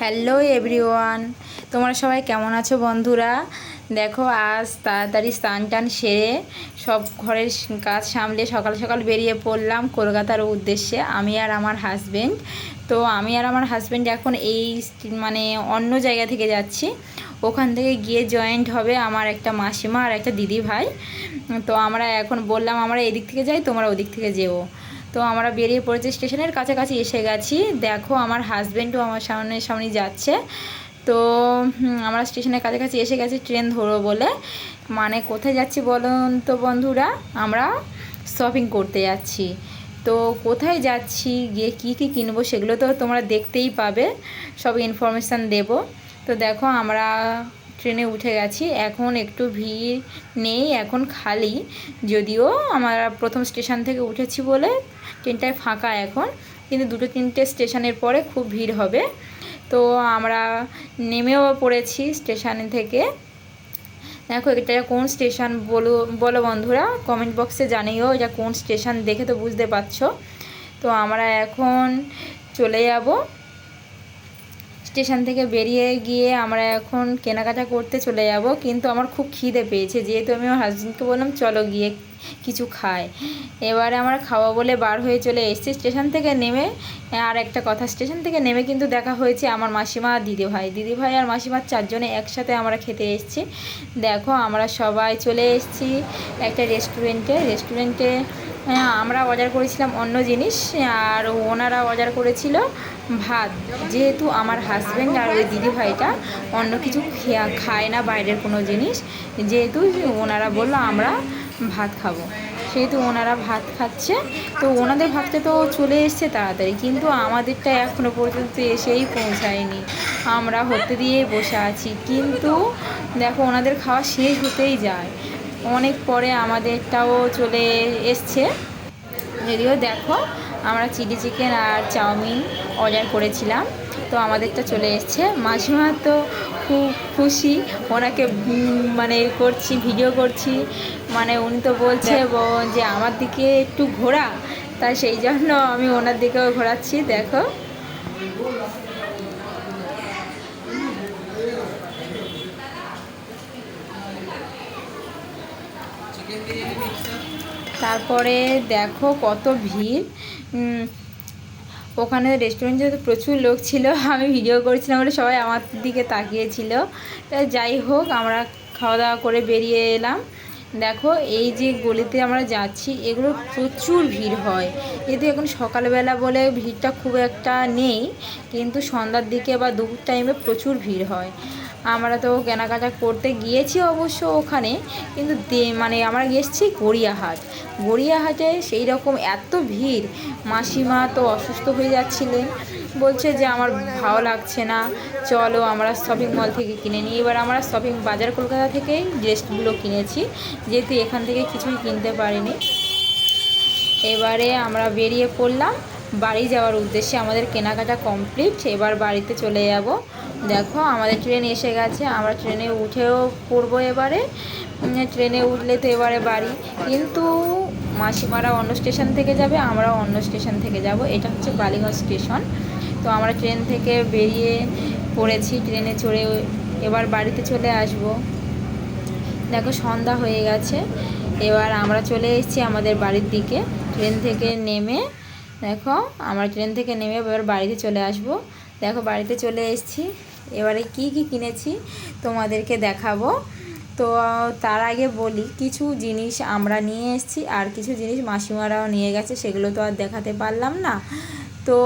Hello everyone, তোমরা সবাই কেমন আছো বন্ধুরা? দেখো, আজ তাড়াতাড়ি স্নান টান সেরে সব ঘরের কাজ সামলে সকাল সকাল বেরিয়ে পড়লাম কলকাতার উদ্দেশ্যে, আমি আর আমার হাজবেন্ড তো আমি আর আমার হাজবেন্ড এখন এই মানে অন্য জায়গা থেকে যাচ্ছি। ওখান থেকে গিয়ে জয়েন্ট হবে আমার একটা মাসিমা আর একটা দিদি ভাই তো আমরা এখন বললাম, আমরা এদিক থেকে যাই, তোমরা ওদিক থেকে যেও। তো আমরা বেরিয়ে পড়েছি স্টেশনের কাছাকাছি এসে গেছি। দেখো আমার হাজব্যান্ডও আমার সামনে সামনে যাচ্ছে। তো আমরা স্টেশনের কাছাকাছি এসে গেছি ট্রেন ধরবো বলে। মানে কোথায় যাচ্ছি বলুন তো বন্ধুরা? আমরা শপিং করতে যাচ্ছি। তো কোথায় যাচ্ছি, গিয়ে কী কী কিনবো সেগুলো তো তোমরা দেখতেই পাবে। সব ইনফরমেশান দেব। তো দেখো আমরা ট্রেনে উঠে গেছি। এখন একটু ভিড় নেই, এখন খালি। যদিও আমরা প্রথম স্টেশন থেকে উঠেছি বলে ট্রেনটায় ফাঁকা এখন, কিন্তু দুটো তিনটে স্টেশনের পরে খুব ভিড় হবে। তো আমরা নেমেও পড়েছি স্টেশন থেকে। দেখো এটা কোন স্টেশন বলো বলো বন্ধুরা কমেন্ট বক্সে জানিও এটা কোন স্টেশন দেখে তো বুঝতে পারছ। তো আমরা এখন চলে যাব। স্টেশন থেকে বেরিয়ে গিয়ে আমরা এখন কেনাকাটা করতে চলে যাব, কিন্তু আমার খুব খিদে পেয়েছে। যেহেতু আমি আমার হাজবেন্ডকে বললাম, চলো গিয়ে কিছু খাই। এবারে আমরা খাওয়া বলে বার হয়ে চলে এসেছি স্টেশন থেকে নেমে। আর একটা কথা, স্টেশন থেকে নেমে কিন্তু দেখা হয়েছে আমার মাসিমা আর দিদিভাই। দিদিভাই আর মাসিমার চারজনে একসাথে আমরা খেতে এসেছি। দেখো, আমরা সবাই চলে এসেছি একটা রেস্টুরেন্টে রেস্টুরেন্টে আমরা অর্ডার করেছিলাম অন্য জিনিস, আর ওনারা অর্ডার করেছিল ভাত। যেহেতু আমার হাজব্যান্ড আর ওই দিদিভাইটা অন্য কিছু খেয়া- খায় না বাইরের কোনো জিনিস, যেহেতু ওনারা বলল আমরা ভাত খাব। সেহেতু ওনারা ভাত খাচ্ছে, তো ওনাদের ভাতটা তো চলে এসছে তাড়াতাড়ি, কিন্তু আমাদেরটা এখনও পর্যন্ত এসেই পৌঁছায়নি। আমরা হতে দিয়ে বসে আছি, কিন্তু দেখো, ওনাদের খাওয়া শেষ হতেই যায়। অনেক পরে আমাদেরটাও চলে এসছে। যদিও দেখো আমরা চিলি চিকেন আর চাউমিন অর্ডার করেছিলাম তো আমাদেরটা চলে এসছে। মাঝিমা তো খুব খুশি ওনাকে মানে করছি ভিডিও করছি। মানে উনি তো বলছে ব- যে আমার দিকে একটু ঘোরা তাই সেই জন্য আমি ওনার দিকেও ঘোরাচ্ছি দেখো। তারপরে দেখো কত ভিড়। ওখানে রেস্টুরেন্টে প্রচুর লোক ছিল, আমি ভিডিও করছিলাম বলে সবাই আমার দিকে তাকিয়েছিল। তা যাই হোক, আমরা খাওয়া দাওয়া করে বেরিয়ে এলাম। দেখো এই যে গলিতে আমরা যাচ্ছি, এগুলো প্রচুর ভিড় হয়। যেহেতু এখন সকালবেলা বলে ভিড়টা খুব একটা নেই, কিন্তু সন্ধ্যার দিকে বা দুপুর টাইমে প্রচুর ভিড় হয়। আমরা তো কেনাকাটা করতে গিয়েছি অবশ্য ওখানে, কিন্তু মানে আমরা গেছি গড়িয়াহাট। গড়িয়াহাটে সেই রকম এত ভিড়। মাসিমা তো অসুস্থ হয়ে যাচ্ছিলেন। বলছে যে আমার ভালো লাগছে না, চলো আমরা শপিং মল থেকে কিনে নিই। এবার আমরা শপিং বাজার কলকাতা থেকেই ড্রেসগুলো কিনেছি, যেহেতু এখান থেকে কিছুই কিনতে পারিনি। এবারে আমরা বেরিয়ে পড়লাম। বাড়ি যাওয়ার উদ্দেশ্যে আমাদের কেনাকাটা কমপ্লিট এবার বাড়িতে চলে যাব। দেখো, আমাদের ট্রেন এসে গেছে। আমরা ট্রেনে উঠেও পড়ব এবারে। ট্রেনে উঠলে তো এবারে বাড়ি। কিন্তু মাসিমারা অন্য স্টেশন থেকে যাবে, আমরাও অন্য স্টেশন থেকে যাব। এটা হচ্ছে বালিগঞ্জ স্টেশন তো আমরা ট্রেন থেকে বেরিয়ে পড়েছি ট্রেনে চড়ে এবার বাড়িতে চলে আসব। দেখো, সন্ধ্যা হয়ে গেছে। এবার আমরা চলে এসেছি আমাদের বাড়ির দিকে। ট্রেন থেকে নেমে, দেখো, আমরা ট্রেন থেকে নেমে এবার বাড়িতে চলে আসব। দেখো, বাড়িতে চলে এসেছি। এবারে কি কি কিনেছি তোমাদেরকে দেখাবো। তো, তার আগে বলি, কিছু জিনিস আমরা নিয়ে এসেছি আর কিছু জিনিস মাসিমারাও নিয়ে গেছে, সেগুলো তো আর দেখাতে পারলাম না। তো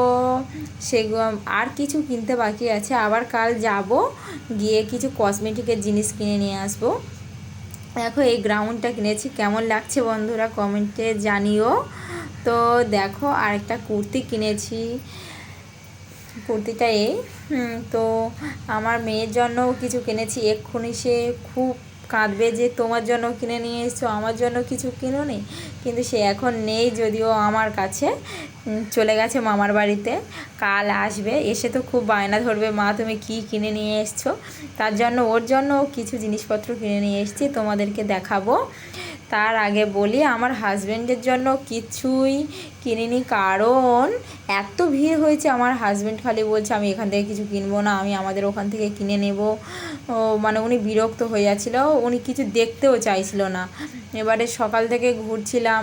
সেগুলো আর কিছু কিনতে বাকি আছে। আবার কাল যাব, গিয়ে কিছু কসমেটিকের জিনিস কিনে নিয়ে আসব। দেখো, এই গ্রাউন্ডটা কিনেছি। কেমন লাগছে বন্ধুরা কমেন্টে জানিও। তো, দেখো, আরেকটা কুর্তি কিনেছি। কুর্তিটা এই তো আমার মেয়ের জন্যও কিছু কিনেছি। এক্ষুনি সে খুব কাঁদবে যে তোমার জন্য কিনে নিয়ে এসছো, আমার জন্য কিছু কিনোনি। কিন্তু সে এখন নেই যদিও আমার কাছে। চলে গেছে মামার বাড়িতে। কাল আসবে। এসে তো খুব বায়না ধরবে, মা, তুমি কি কিনে নিয়ে এসছো? তার জন্য, ওর জন্য কিছু জিনিসপত্র কিনে নিয়ে এসেছি, তোমাদেরকে দেখাবো। তার আগে বলি, আমার হাজব্যান্ডের জন্য কিছুই কিনিনি, কারণ এত ভিড় হয়েছে, আমার হাজব্যান্ড খালি বলছে, আমি এখান থেকে কিছু কিনবো না, আমি আমাদের ওখান থেকে কিনে নেব। ও মানে উনি বিরক্ত হয়ে উনি কিছু দেখতেও চাইছিল না। এবারে সকাল থেকে ঘুরছিলাম,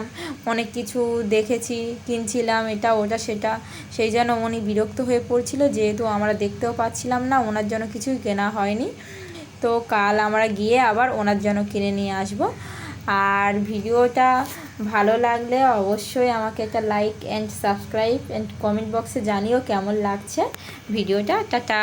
অনেক কিছু দেখেছি, কিনছিলাম, এটা, ওটা, সেটা। সেই জন্য উনি বিরক্ত হয়ে পড়ছিল, যেহেতু আমরা দেখতেও পাচ্ছিলাম না, ওনার জন্য কিছুই কেনা হয়নি। তো কাল আমরা গিয়ে আবার ওনার জন্য কিনে নিয়ে আসব। আর ভিডিওটা ভালো লাগলে অবশ্যই আমাকে একটা like and subscribe and comment বক্সে জানিও কেমন লাগছে। ভিডিওটা, টাটা!